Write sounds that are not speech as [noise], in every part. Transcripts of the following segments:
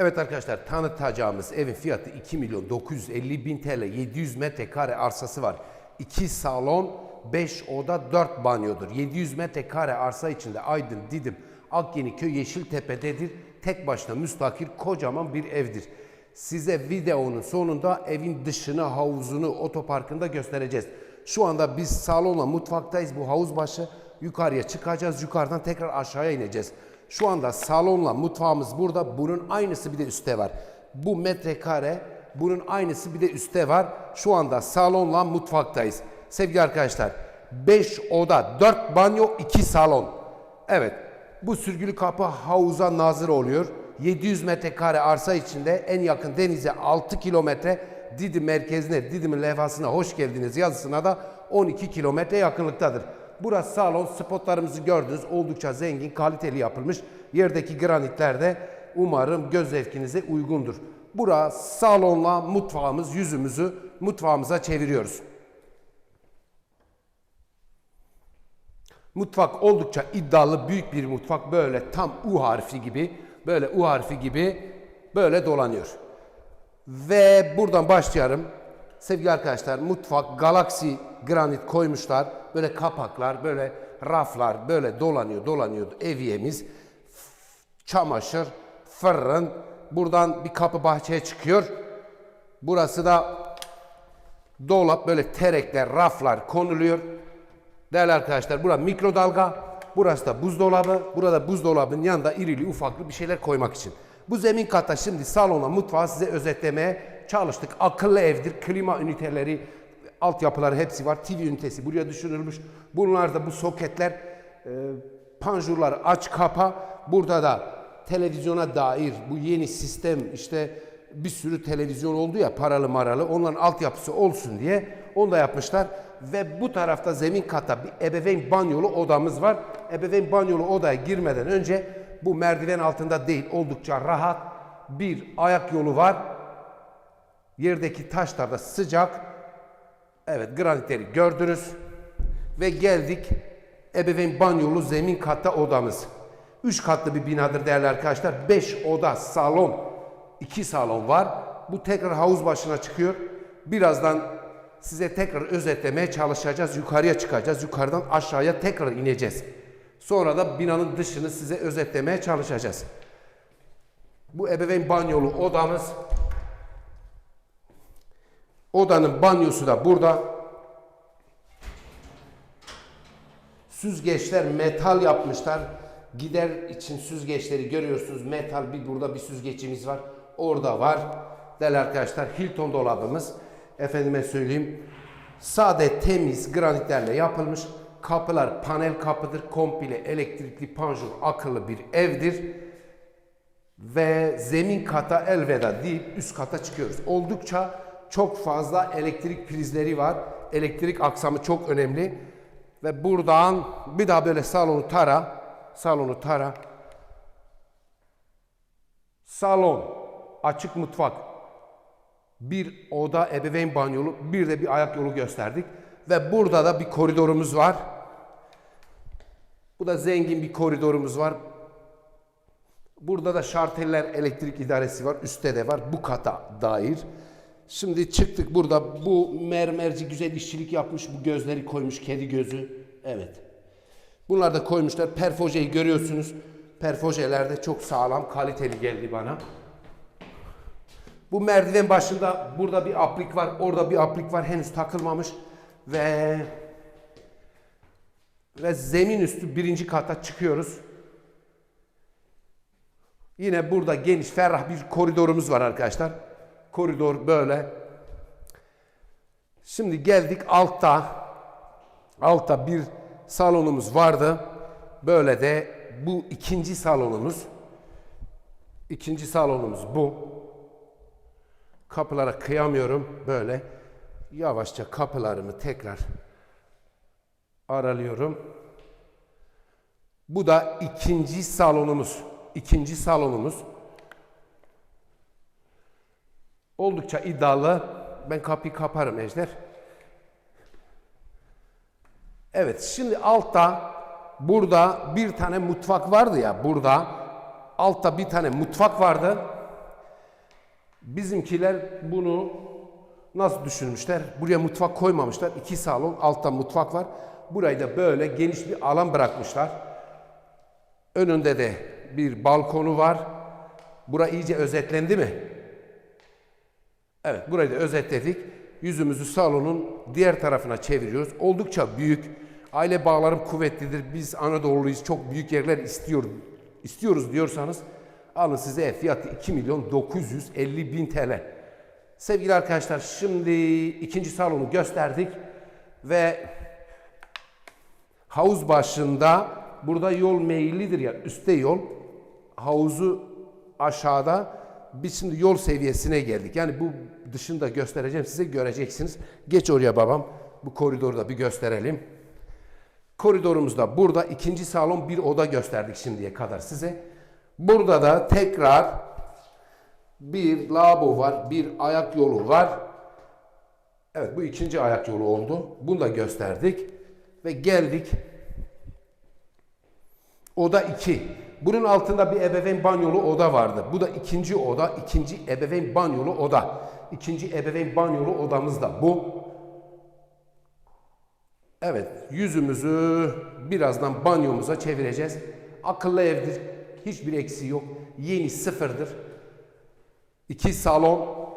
Evet arkadaşlar tanıtacağımız evin fiyatı 2 milyon 950 bin TL 700 metrekare arsası var. 2 salon 5 oda 4 banyodur. 700 metrekare arsa içinde Aydın, Didim, Akyeniköy, Yeşiltepe'dedir. Tek başına müstakil kocaman bir evdir. Size videonun sonunda evin dışını, havuzunu, otoparkında göstereceğiz. Şu anda biz salonla mutfaktayız. Bu havuz başı yukarıya çıkacağız. Yukarıdan tekrar aşağıya ineceğiz. Şu anda salonla mutfağımız burada. Bunun aynısı bir de üstte var. Bu metrekare bunun aynısı bir de üstte var. Şu anda salonla mutfaktayız. Sevgili arkadaşlar 5 oda, 4 banyo, 2 salon. Evet bu sürgülü kapı havuza nazır oluyor. 700 metrekare arsa içinde en yakın denize 6 kilometre Didim merkezine, Didim'in levhasına hoş geldiniz yazısına da 12 kilometre yakınlıktadır. Burası salon, spotlarımızı gördünüz. Oldukça zengin, kaliteli yapılmış. Yerdeki granitler de umarım göz zevkinize uygundur. Burası salonla mutfağımız, yüzümüzü mutfağımıza çeviriyoruz. Mutfak oldukça iddialı büyük bir mutfak. Böyle tam U harfi gibi, böyle U harfi gibi böyle dolanıyor. Ve buradan başlayalım. Sevgili arkadaşlar mutfak Galaxy granit koymuşlar. Böyle kapaklar, böyle raflar böyle dolanıyor, dolanıyor eviyemiz. Çamaşır, fırın. Buradan bir kapı bahçeye çıkıyor. Burası da dolap böyle terekler, raflar konuluyor. Değerli arkadaşlar burası mikrodalga, burası da buzdolabı. Burada buzdolabının yanında irili ufaklı bir şeyler koymak için. Bu zemin katta şimdi salona, mutfağı size özetlemeye çalıştık. Akıllı evdir, klima üniteleri, altyapıları hepsi var. TV ünitesi buraya düşünülmüş. Bunlar da bu soketler, e, panjurlar aç kapa. Burada da televizyona dair bu yeni sistem işte bir sürü televizyon oldu ya paralı maralı onların altyapısı olsun diye onu da yapmışlar. Ve bu tarafta zemin katta bir ebeveyn banyolu odamız var. Ebeveyn banyolu odaya girmeden önce bu merdiven altında değil oldukça rahat bir ayak yolu var. Yerdeki taşlar da sıcak. Evet granitleri gördünüz. Ve geldik ebeveyn banyolu zemin katta odamız. Üç katlı bir binadır değerli arkadaşlar. Beş oda, salon, iki salon var. Bu tekrar havuz başına çıkıyor. Birazdan size tekrar özetlemeye çalışacağız. Yukarıya çıkacağız. Yukarıdan aşağıya tekrar ineceğiz. Sonra da binanın dışını size özetlemeye çalışacağız. Bu ebeveyn banyolu odamız. Odanın banyosu da burada. Süzgeçler metal yapmışlar. Gider için süzgeçleri görüyorsunuz. Metal bir burada bir süzgeçimiz var. Orada var. Değerli arkadaşlar Hilton dolabımız. Efendime söyleyeyim. Sade temiz granitlerle yapılmış. Kapılar panel kapıdır. Komple elektrikli panjur akıllı bir evdir. Ve zemin kata elveda deyip üst kata çıkıyoruz. Oldukça çok fazla elektrik prizleri var. Elektrik aksamı çok önemli. Ve buradan bir daha böyle salonu tara. Salonu tara. Salon, açık mutfak, bir oda ebeveyn banyolu, bir de bir ayak yolu gösterdik. Ve burada da bir koridorumuz var. Bu da zengin bir koridorumuz var. Burada da şarteller elektrik idaresi var. Üstte de var. Bu kata dair. Şimdi çıktık burada. Bu mermerci güzel işçilik yapmış. Bu gözleri koymuş. Kedi gözü. Evet. Bunlar da koymuşlar. Perfojeyi görüyorsunuz. Perfojeler de çok sağlam, kaliteli geldi bana. Bu merdiven başında burada bir aplik var. Orada bir aplik var. Henüz takılmamış. Ve ve zemin üstü birinci kata çıkıyoruz. Yine burada geniş, ferah bir koridorumuz var arkadaşlar. Koridor böyle. Şimdi geldik altta. Altta bir salonumuz vardı. Böyle de bu ikinci salonumuz. İkinci salonumuz bu. Kapılara kıyamıyorum. Böyle yavaşça kapılarımı tekrar aralıyorum. Bu da ikinci salonumuz. İkinci salonumuz. Oldukça iddialı. Ben kapıyı kaparım Ejder. Evet şimdi altta burada bir tane mutfak vardı ya burada. Altta bir tane mutfak vardı. Bizimkiler bunu nasıl düşünmüşler? Buraya mutfak koymamışlar. İki salon, altta mutfak var. Burayı da böyle geniş bir alan bırakmışlar. Önünde de bir balkonu var. Bura iyice özetlendi mi? Evet, burayı da özetledik. Yüzümüzü salonun diğer tarafına çeviriyoruz. Oldukça büyük. Aile bağlarım kuvvetlidir. Biz Anadolu'luyuz. Çok büyük yerler istiyor, istiyoruz diyorsanız alın size ev fiyatı 2 milyon 950 bin TL. Sevgili arkadaşlar şimdi ikinci salonu gösterdik ve havuz başında burada yol meyillidir ya üstte yol havuzu aşağıda biz şimdi yol seviyesine geldik. Yani bu dışında göstereceğim size göreceksiniz. Geç oraya babam. Bu koridoru da bir gösterelim. Koridorumuzda burada ikinci salon bir oda gösterdik şimdiye kadar size. Burada da tekrar bir lavabo var, bir ayak yolu var. Evet bu ikinci ayak yolu oldu. Bunu da gösterdik. Ve geldik. Oda 2. Bunun altında bir ebeveyn banyolu oda vardı. Bu da ikinci oda, ikinci ebeveyn banyolu oda. İkinci ebeveyn banyolu odamız da bu. Evet, yüzümüzü birazdan banyomuza çevireceğiz. Akıllı evdir. Hiçbir eksiği yok. Yeni sıfırdır. İki salon,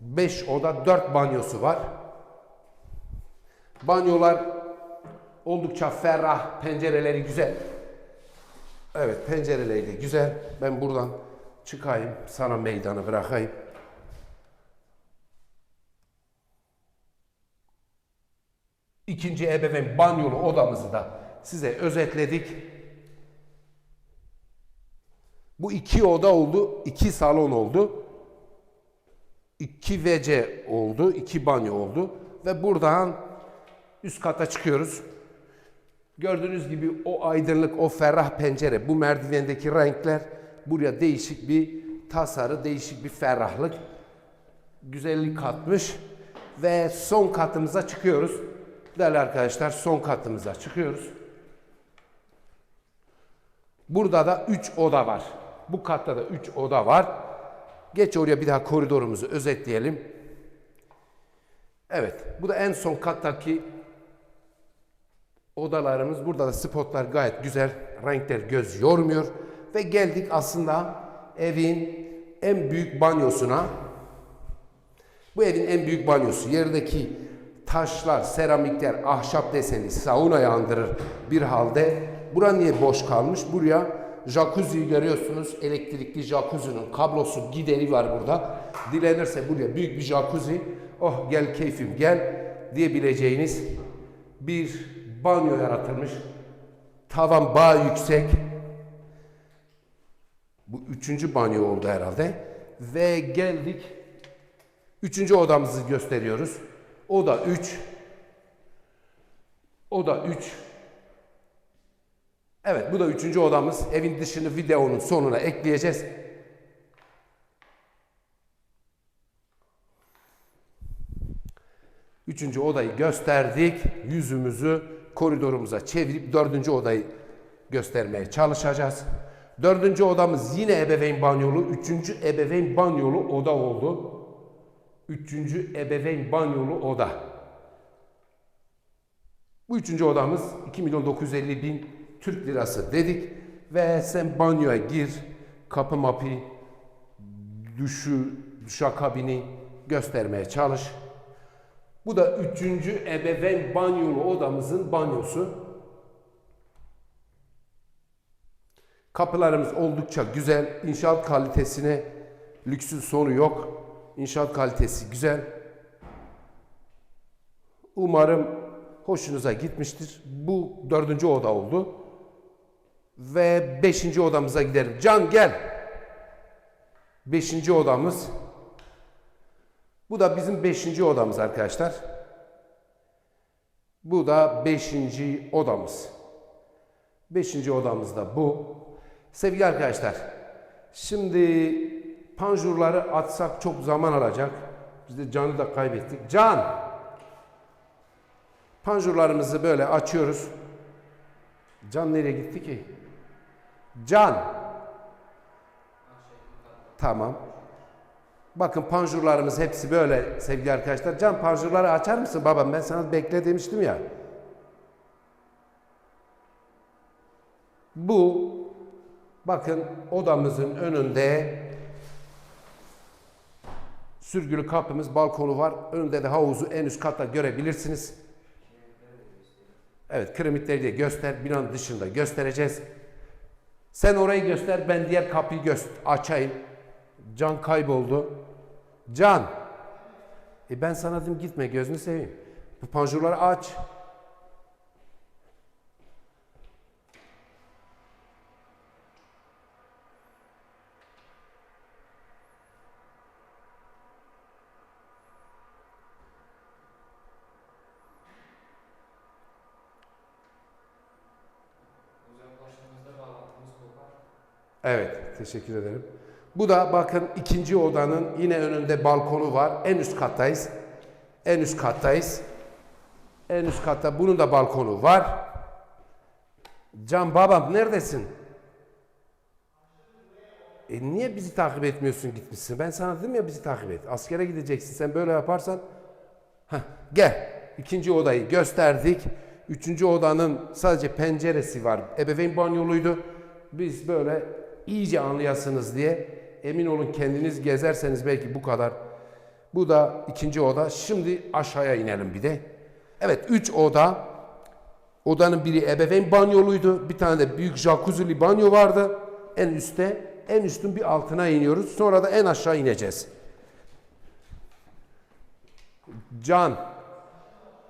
beş oda, dört banyosu var. Banyolar oldukça ferah, pencereleri güzel. Evet, pencereleri de güzel. Ben buradan çıkayım, sana meydanı bırakayım. İkinci ebeveyn banyolu odamızı da size özetledik. Bu iki oda oldu, iki salon oldu. iki WC oldu, iki banyo oldu. Ve buradan üst kata çıkıyoruz. Gördüğünüz gibi o aydınlık, o ferrah pencere, bu merdivendeki renkler buraya değişik bir tasarı, değişik bir ferrahlık, güzellik katmış. Ve son katımıza çıkıyoruz. Değerli arkadaşlar son katımıza çıkıyoruz. Burada da 3 oda var. Bu katta da 3 oda var. Geç oraya bir daha koridorumuzu özetleyelim. Evet, bu da en son kattaki odalarımız. Burada da spotlar gayet güzel. Renkler göz yormuyor. Ve geldik aslında evin en büyük banyosuna. Bu evin en büyük banyosu. Yerdeki taşlar, seramikler, ahşap deseni saunayı andırır bir halde. Bura niye boş kalmış? Buraya jacuzziyi görüyorsunuz. Elektrikli jacuzzi'nin kablosu gideri var burada. Dilenirse buraya büyük bir jacuzzi. Oh gel keyfim gel diyebileceğiniz bir banyo yaratılmış. Tavan bağ yüksek. Bu üçüncü banyo oldu herhalde. Ve geldik. Üçüncü odamızı gösteriyoruz. O da 3. O da 3. Evet bu da üçüncü odamız. Evin dışını videonun sonuna ekleyeceğiz. Üçüncü odayı gösterdik. Yüzümüzü koridorumuza çevirip dördüncü odayı göstermeye çalışacağız. Dördüncü odamız yine ebeveyn banyolu. Üçüncü ebeveyn banyolu oda oldu. Üçüncü ebeveyn banyolu oda. Bu üçüncü odamız 2 milyon 950 bin Türk lirası dedik. Ve sen banyoya gir, kapı mapi, duşu, duşakabini göstermeye çalış. Bu da üçüncü ebeveyn banyolu odamızın banyosu. Kapılarımız oldukça güzel. İnşaat kalitesine lüksün sonu yok. İnşaat kalitesi güzel. Umarım hoşunuza gitmiştir. Bu dördüncü oda oldu. Ve beşinci odamıza gidelim. Can gel. Beşinci odamız. Bu da bizim beşinci odamız arkadaşlar. Bu da beşinci odamız. Beşinci odamız da bu. Sevgili arkadaşlar, şimdi panjurları atsak çok zaman alacak. Biz de Can'ı da kaybettik. Can! Panjurlarımızı böyle açıyoruz. Can nereye gitti ki? Can! Tamam. Bakın panjurlarımız hepsi böyle sevgili arkadaşlar. Can panjurları açar mısın babam? Ben sana bekle demiştim ya. Bu bakın odamızın önünde sürgülü kapımız, balkonu var. Önünde de havuzu en üst katta görebilirsiniz. Evet, kiremitleri de göster. Binanın dışında göstereceğiz. Sen orayı göster, ben diğer kapıyı göster açayım. Can kayboldu. Can. E ben sana dedim gitme gözünü seveyim. Bu panjurları aç. Evet, teşekkür ederim. Bu da bakın ikinci odanın yine önünde balkonu var. En üst kattayız. En üst kattayız. En üst katta bunun da balkonu var. Can babam neredesin? E niye bizi takip etmiyorsun gitmişsin? Ben sana dedim ya bizi takip et. Askere gideceksin. Sen böyle yaparsan Heh, gel. İkinci odayı gösterdik. Üçüncü odanın sadece penceresi var. Ebeveyn banyoluydu. Biz böyle iyice anlayasınız diye emin olun kendiniz gezerseniz belki bu kadar. Bu da ikinci oda. Şimdi aşağıya inelim bir de. Evet üç oda. Odanın biri ebeveyn banyoluydu. Bir tane de büyük jacuzzi'li banyo vardı. En üstte. En üstün bir altına iniyoruz. Sonra da en aşağı ineceğiz. Can.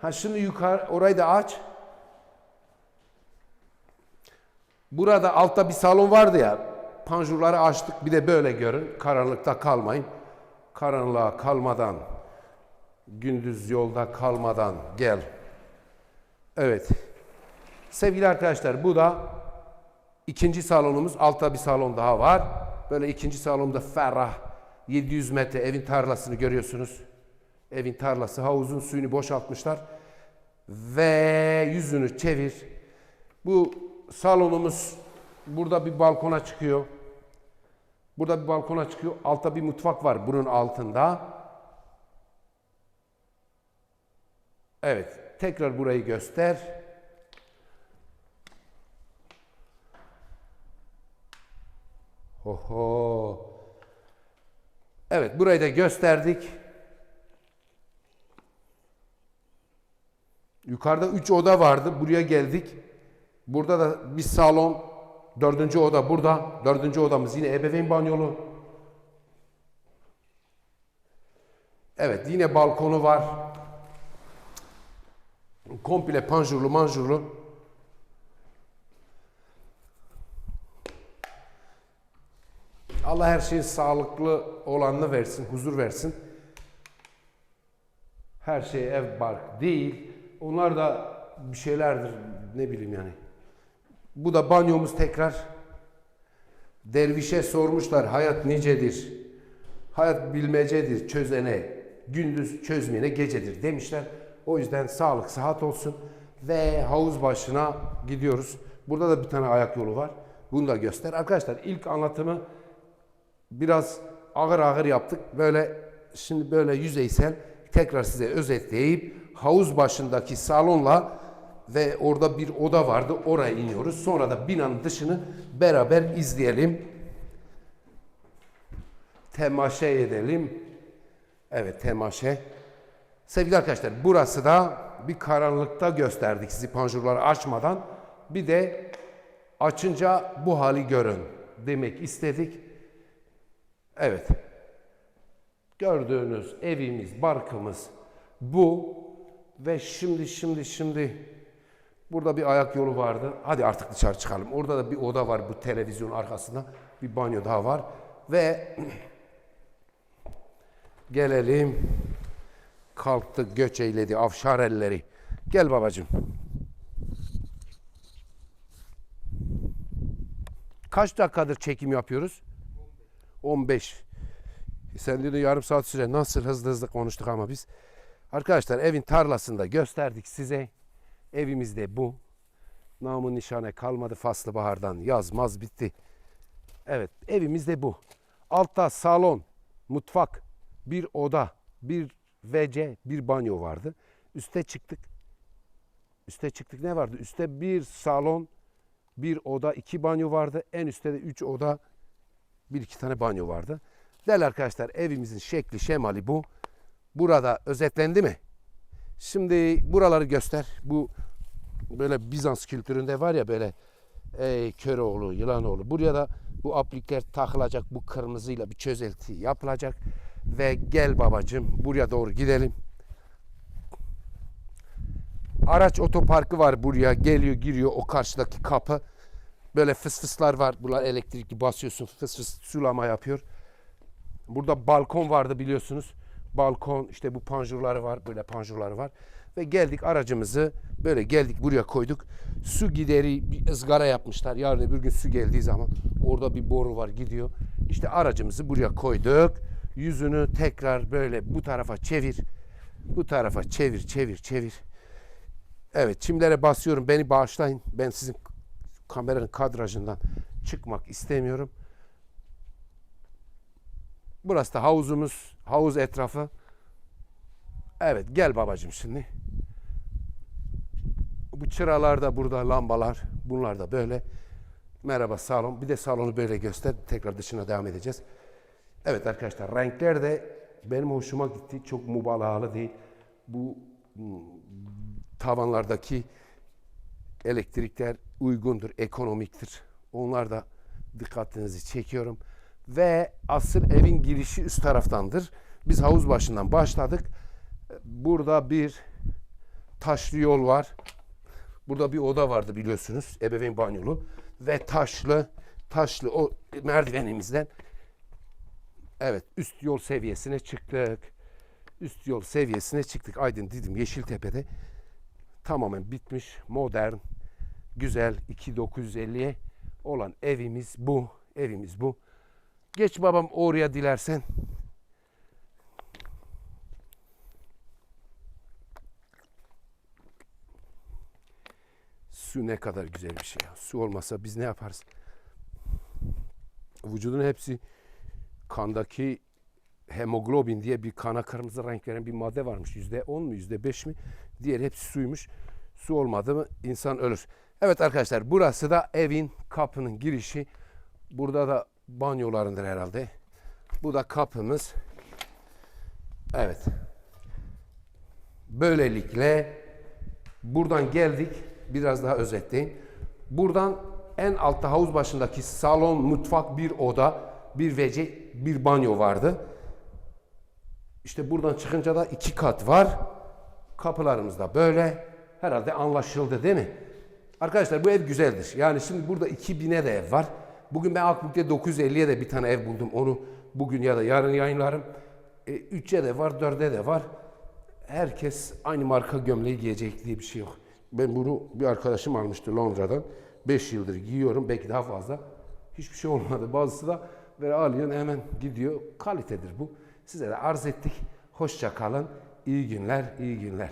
Ha şimdi yukarı orayı da aç. Burada altta bir salon vardı ya. Panjurları açtık. Bir de böyle görün. Karanlıkta kalmayın. Karanlığa kalmadan, gündüz yolda kalmadan gel. Evet. Sevgili arkadaşlar bu da ikinci salonumuz. Altta bir salon daha var. Böyle ikinci salonda ferrah 700 metre evin tarlasını görüyorsunuz. Evin tarlası havuzun suyunu boşaltmışlar. Ve yüzünü çevir. Bu salonumuz burada bir balkona çıkıyor. Burada bir balkona çıkıyor. Altta bir mutfak var bunun altında. Evet. Tekrar burayı göster. Oho. Evet burayı da gösterdik. Yukarıda üç oda vardı. Buraya geldik. Burada da bir salon. Dördüncü oda burada. Dördüncü odamız yine ebeveyn banyolu. Evet yine balkonu var. Komple panjurlu manjurlu. Allah her şeyin sağlıklı olanını versin, huzur versin. Her şey ev bark değil. Onlar da bir şeylerdir ne bileyim yani. Bu da banyomuz tekrar. Dervişe sormuşlar hayat nicedir? Hayat bilmecedir çözene, gündüz çözmeyene gecedir demişler. O yüzden sağlık, sıhhat olsun ve havuz başına gidiyoruz. Burada da bir tane ayak yolu var. Bunu da göster. Arkadaşlar ilk anlatımı biraz ağır ağır yaptık. Böyle şimdi böyle yüzeysel tekrar size özetleyip havuz başındaki salonla ve orada bir oda vardı. Oraya iniyoruz. Sonra da binanın dışını beraber izleyelim. Temaşa edelim. Evet temaşa. Sevgili arkadaşlar burası da bir karanlıkta gösterdik sizi panjurları açmadan. Bir de açınca bu hali görün demek istedik. Evet. Gördüğünüz evimiz, barkımız bu ve şimdi şimdi şimdi burada bir ayak yolu vardı. Hadi artık dışarı çıkalım. Orada da bir oda var bu televizyon arkasında. Bir banyo daha var ve [clears throat] gelelim kalktı göç eyledi avşar elleri. Gel babacığım. Kaç dakikadır çekim yapıyoruz? 15. E Sen dedi yarım saat süre nasıl hızlı hızlı konuştuk ama biz. Arkadaşlar evin tarlasında gösterdik size. Evimizde bu. Namı nişane kalmadı faslı bahardan. Yazmaz bitti. Evet evimizde bu. Altta salon, mutfak, bir oda, bir WC, bir banyo vardı. Üste çıktık. Üste çıktık ne vardı? Üste bir salon, bir oda, iki banyo vardı. En üstte de üç oda, bir iki tane banyo vardı. Değerli arkadaşlar evimizin şekli şemali bu. Burada özetlendi mi? Şimdi buraları göster. Bu böyle Bizans kültüründe var ya böyle ey Köroğlu, Yılanoğlu. Buraya da bu aplikler takılacak. Bu kırmızıyla bir çözelti yapılacak. Ve gel babacım buraya doğru gidelim. Araç otoparkı var buraya. Geliyor giriyor o karşıdaki kapı. Böyle fıs fıslar var. Bunlar elektrikli basıyorsun fıs fıs sulama yapıyor. Burada balkon vardı biliyorsunuz. Balkon işte bu panjurları var. Böyle panjurları var. Ve geldik aracımızı böyle geldik buraya koyduk. Su gideri bir ızgara yapmışlar. Yarın öbür gün su geldiği zaman orada bir boru var gidiyor. İşte aracımızı buraya koyduk. Yüzünü tekrar böyle bu tarafa çevir. Bu tarafa çevir çevir çevir. Evet çimlere basıyorum. Beni bağışlayın. Ben sizin kameranın kadrajından çıkmak istemiyorum. Burası da havuzumuz. Havuz etrafı. Evet gel babacığım şimdi. Bu çıralar da burada lambalar. Bunlar da böyle. Merhaba salon. Bir de salonu böyle göster. Tekrar dışına devam edeceğiz. Evet arkadaşlar renkler de benim hoşuma gitti. Çok mübalağalı değil. Bu hmm, tavanlardaki elektrikler uygundur, ekonomiktir. Onlar da dikkatinizi çekiyorum. Ve asıl evin girişi üst taraftandır. Biz havuz başından başladık. Burada bir taşlı yol var. Burada bir oda vardı biliyorsunuz. Ebeveyn banyolu. Ve taşlı, taşlı o merdivenimizden evet üst yol seviyesine çıktık. Üst yol seviyesine çıktık. Aydın Didim Yeşiltepe'de tamamen bitmiş, modern, güzel 2950'ye olan evimiz bu. Evimiz bu. Geç babam oraya dilersen. Su ne kadar güzel bir şey. Su olmasa biz ne yaparız? Vücudun hepsi kandaki hemoglobin diye bir kana kırmızı renk veren bir madde varmış. Yüzde on mu yüzde beş mi? Diğer hepsi suymuş. Su olmadı mı insan ölür. Evet arkadaşlar burası da evin kapının girişi. Burada da banyolarındır herhalde. Bu da kapımız. Evet. Böylelikle buradan geldik. Biraz daha özetleyeyim. Buradan en altta havuz başındaki salon, mutfak, bir oda, bir WC, bir banyo vardı. İşte buradan çıkınca da iki kat var. Kapılarımız da böyle. Herhalde anlaşıldı değil mi? Arkadaşlar bu ev güzeldir. Yani şimdi burada 2000'e de ev var. Bugün ben Akbük'te 950'ye de bir tane ev buldum. Onu bugün ya da yarın yayınlarım. E, 3'e de var, 4'e de var. Herkes aynı marka gömleği giyecek diye bir şey yok. Ben bunu bir arkadaşım almıştı Londra'dan. 5 yıldır giyiyorum. Belki daha fazla. Hiçbir şey olmadı. Bazısı da böyle alıyor hemen gidiyor. Kalitedir bu. Size de arz ettik. Hoşça kalın. İyi günler, iyi günler.